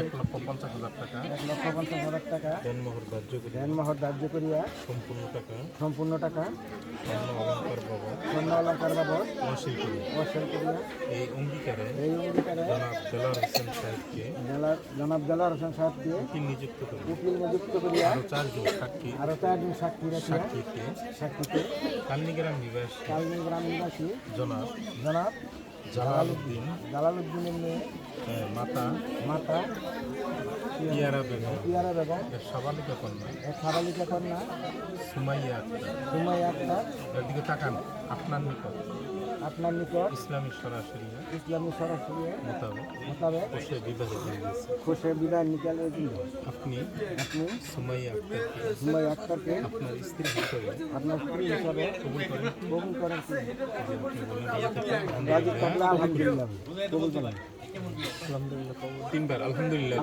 এক লক্ষ পঞ্চাশ হাজার টাকা। এক লক্ষ পঞ্চাশ হাজার টাকা। দেনমোহর ধার্য করে। দেনমোহর ধার্য করিয়া সম্পূর্ণ টাকা। সম্পূর্ণ টাকা। স্বর্ণ অলঙ্কার বাবদ। স্বর্ণ অলঙ্কার বাবদ। মসিল করে অর্জন করিয়া। এই অঙ্গীকারে এই অঙ্গীকারে জনাব দেলার হোসেন সাহেবকে জেলার জনাব দেলার হোসেন সাহেবকে উকিল নিযুক্ত করে। উকিল নিযুক্ত করিয়া আরও চারজন সাক্ষী। আরও চারজন সাক্ষী রাখিয়া সাক্ষীকে সাক্ষীকে কান্নিগ্রাম নিবাসী কালনী নিবাসী জনাব জনাব জালালউদ্দিন। জালালউদ্দিনের মেয়ে। মাতা। মাতা। ইয়ারা বেগম। পিয়ারা বেগম। সাবালিকা কন্যা। সাবালিকা কন্যা। সুমাইয়া আক্তার। সুমাই আক্তার। এর তাকান আপনার নিকট। আপনার নিকট। ইসলামী সরাসরি। ইসলামী সরাসরি। মোতাবেক। মোতাবেক। বসে বিবাহ দিয়ে দিয়েছে। খুশে নিকালের জন্য আপনি আপনি সুমাইয়া আক্তারকে সুমাই আক্তারকে আপনার স্ত্রী হিসেবে আপনার স্ত্রী হিসাবে কবুল করেন। কবুল করেন রাজি আলহামদুলিল্লাহ। থাকলে আলহামদুলিল্লাহ তিনবার আলহামদুলিল্লাহ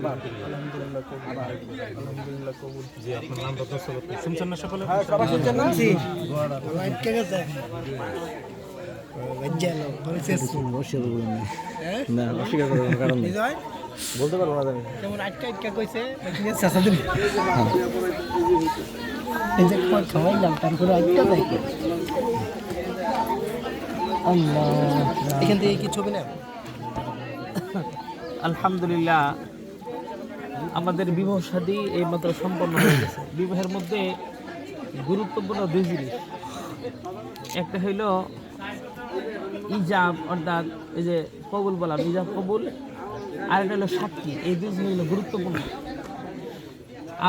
আলহামদুলিল্লাহ কবুল যে আপনার নাম রত্ন শুনছেন না সকলে হ্যাঁ সবাই শুনছেন না না অস্বীকার করার কারণ বলতে পারব না জানি যেমন আটকা আটকা কইছে এই যে খাওয়াইলাম, তারপরে আটকা আল্লাহ এখান থেকে কি ছবি না আলহামদুলিল্লাহ আমাদের বিবাহ শাদী এই মাত্র সম্পন্ন হয়ে গেছে। বিবাহের মধ্যে গুরুত্বপূর্ণ দুই জিনিস। একটা হইল ইজাব অর্থাৎ এই যে কবুল বললাম ইজাব কবুল। আর একটা হলো সাক্ষী এই দুই জিনিস হলো গুরুত্বপূর্ণ।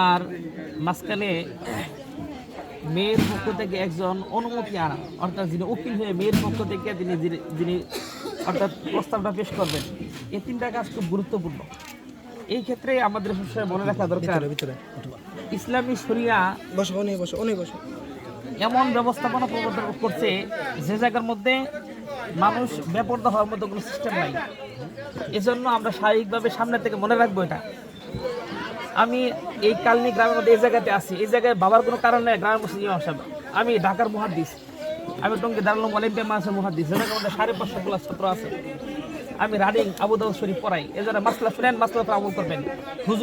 আর মাঝখানে মেয়ের পক্ষ থেকে একজন অনুমতি আনা। অর্থাৎ যিনি উকিল হয়ে মেয়ের পক্ষ থেকে তিনি যিনি- অর্থাৎ প্রস্তাবটা পেশ করবেন এই তিনটা কাজ খুব গুরুত্বপূর্ণ। এই ক্ষেত্রে আমাদের সবসময় মনে রাখা দরকার ইসলামী শরিয়া অনেক বসো এমন ব্যবস্থাপনা প্রবর্তন করছে যে জায়গার মধ্যে মানুষ বেপর্দা হওয়ার মতো কোনো সিস্টেম নাই। এজন্য আমরা স্বাভাবিকভাবে সামনে থেকে মনে রাখব এটা। আমি এই কালনি গ্রামের মধ্যে এই জায়গাতে আছি। এই জায়গায় বাবার কোনো কারণ নেই, গ্রামের ইমাম সাহেব আমি ঢাকার মহাদিস আমি টঙ্গি দাঁড়ালাম অলিম্পিয়া মাসের মহাদিস যে আমাদের সাড়ে পাঁচশো প্লাস ছাত্র আছে। আমি রানিং আবু দাউদ শরীফ পড়াই। এজন্য মাসলা শুনেন, মাসলা আমল করবেন।